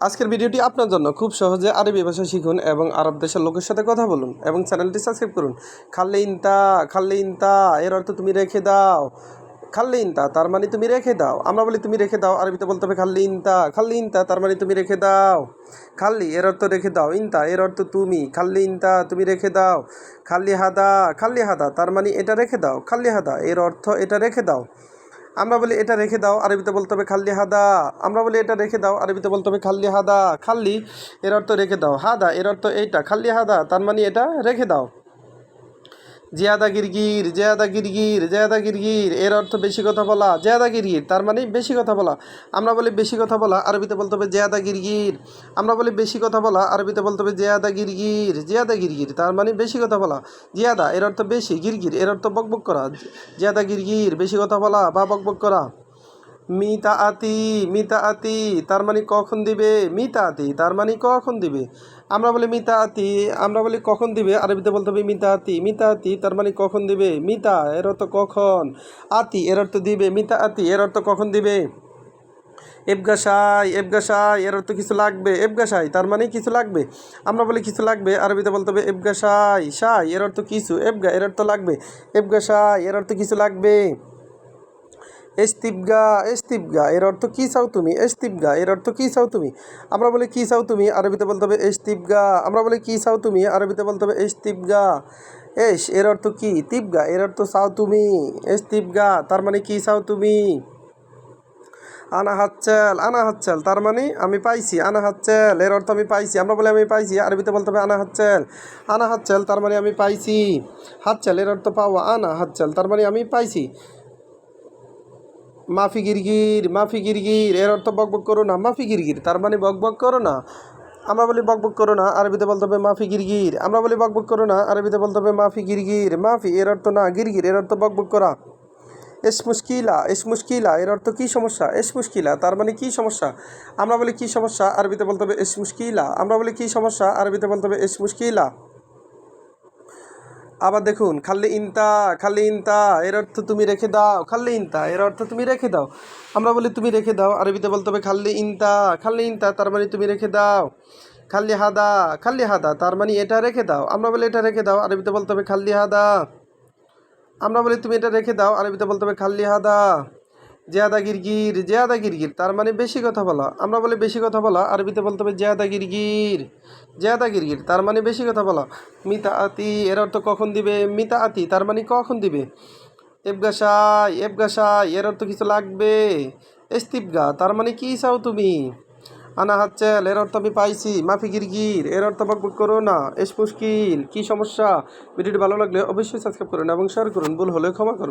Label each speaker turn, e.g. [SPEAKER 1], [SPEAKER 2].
[SPEAKER 1] আজকের ভিডিওটি আপনার জন্য। খুব সহজে আরবি ভাষা শিখুন এবং আরব দেশের লোকের সাথে কথা বলুন এবং চ্যানেলটি সাবস্ক্রাইব করুন। খাল্লে ইনতা খাল্লে ইনতা এর অর্থ তুমি রেখে দাও। খাল্লে ইনতা তার মানে তুমি রেখে দাও। আমরা বলি তুমি রেখে দাও, আরবিতে বলতে হবে খাল্লি ইনতা খাল্লি ইনতা তার মানে তুমি রেখে দাও। খাল্লি, এর অর্থ রেখে দাও। ইনতা, এর অর্থ তুমি। খাল্লি ইনতা তুমি রেখে দাও। খাল্লি হাদা খাল্লি হাদা তার মানে এটা রেখে দাও। খাল্লি হাদা এর অর্থ এটা রেখে দাও। আমরা বলি, এটা রেখে দাও, আরবিতে বলতে হবে খাল্লি হাদা। আমরা বলি, এটা রেখে দাও, আরবিতে বলতে হবে খাল্লি হাদা। খাল্লি, এর অর্থ রেখে দাও। হাদা, এর অর্থ এইটা। খাল্লি হাদা, তার মানে এটা রেখে দাও। জিয়াদা গিরগির, জেয়াদা গিরগির জেয়াদা গিরগির, এর অর্থ বেশি কথা বলা, জেয়াদা গিরগির, তার মানে বেশি কথা বলা। আমরা বলি বেশি কথা বলা, আরবিতে বলতে হবে জেয়াদা গিরগির। আমরা বলি বেশি কথা বলা, আরবিতে বলতে হবে জেয়াদা গিরগির, জিয়াদা গিরগির, তার মানে বেশি কথা বলা। জিয়াদা, এর অর্থ বেশি, গিরগির, এর অর্থ বকবক করা। জিয়াদা গিরগির, বেশি কথা বলা, বা বকবক করা। মিতা আতি মিতা আতি তার মানে কখন দিবে? মিতা আতি তার মানে কখন দিবে? আমরা বলি মিতা আতি আমরা বলি কখন দিবে? আরবিতে বলতে হবে মিতা আতি মিতা আতি তার মানে কখন দিবে? মিতা, এর অর্থ কখন? আতি, এর অর্থ দিবে। মিতা আতি এর অর্থ কখন দিবে? এবগাসাই এবগাসাই এর অর্থ কিছু লাগবে। এবগাসাই তার মানে কিছু লাগবে। আমরা বলি কিছু লাগবে, আরবিতে বলতে হবে এবগাসাই সাই, এর অর্থ কিছু। এবগা এর অর্থ লাগবে। এবগাসাই এর অর্থ কিছু লাগবে। এস্তিবগা এস্তিবগা, এর অর্থ কী চাও তুমি? এস্তিবগা, এর অর্থ কী চাও তুমি? আমরা বলি কী চাও তুমি? আরবিতে বলতে হবে এস্তিবগা। আমরা বলি কী চাও তুমি? আরবিতে বলতে হবে এস্তিবগা। এস, এর অর্থ কি? তিবগা, এর অর্থ চাও তুমি। এস্তিবগা, তার মানে কী চাও তুমি? আনা হাচ্ছেল আনা হাচ্ছেল তার মানে আমি পাইছি আনা হাচ্ছেল এর অর্থ আমি পাইছি। আমরা বলি আমি পাইছি, আরবিতে বলতে হবে আনা হাচ্ছেল আনা হাচ্ছেল তার মানে আমি পাইছি। হাচ্ছেল, এর অর্থ পাওয়া আনা হাচ্ছেল তার মানে আমি পাইছি। মাফি গিরগির মাফি গিরগির, এর অর্থ বকবক করো না, মাফি গিরগির, তার মানে বকবক করো না। আমরা বলি বকবক করো না, আরবিতে বলতে হবে মাফি গিরগির। আমরা বলি বকবক করো না, আরবিতে বলতে হবে মাফি গিরগির। মাফি, এর অর্থ না, গিরগির, এর অর্থ বকবক করা। এস মুশকিলা এস মুশকিলা, এর অর্থ কী সমস্যা? এস মুশকিলা, তার মানে কী সমস্যা? আমরা বলি কী সমস্যা, আরবিতে বলতে হবে এস মুশকিলা। আমরা বলি কী সমস্যা, আরবিতে বলতে হবে এস মুশকিলা। আবার দেখুন খাল্লি ইনতা খাল্লি ইনতা, এর অর্থ তুমি রেখে দাও খাল্লি ইনতা, এর অর্থ তুমি রেখে দাও। আমরা বলি তুমি রেখে দাও, আরবিতে বলতে হবে খাল্লি ইনতা খাল্লি ইনতা, তার মানে তুমি রেখে দাও। খাল্লি হাদা খাল্লি হাদা, তার মানে এটা রেখে দাও। আমরা বলি এটা রেখে দাও, আরবিতে বলতে হবে খালি হাদা। আমরা বলি তুমি এটা রেখে দাও, আরবিতে বলতে হবে খাল্লি হাদা। জেয়াদা গিরগির জেয়াদা গিরগির, তার মানে বেশি কথা বলা। আমরা বলি বেশি কথা বলা, আরবিতে বলতে হবে জেয়াদা গিরগির জেয়াদা গিরগির, তার মানে বেশি কথা বলা। মিতা আতি এর অর্থ কখন দিবে? মিতা আতি তার মানে কখন দিবে? এবগাসাই এবগাসাই এর অর্থ কিছু লাগবে। এস্তিবগা তার মানে কি চাও তুমি? আনা হাচ্ছেল এর অর্থ আমি পাইছি। মাফি গিরগির, এর অর্থ বকবক করো না। এস মুশকিল, কী সমস্যা? ভিডিওটি ভালো লাগলে অবশ্যই সাবস্ক্রাইব করুন এবং শেয়ার করুন। ভুল হলে ক্ষমা করুন।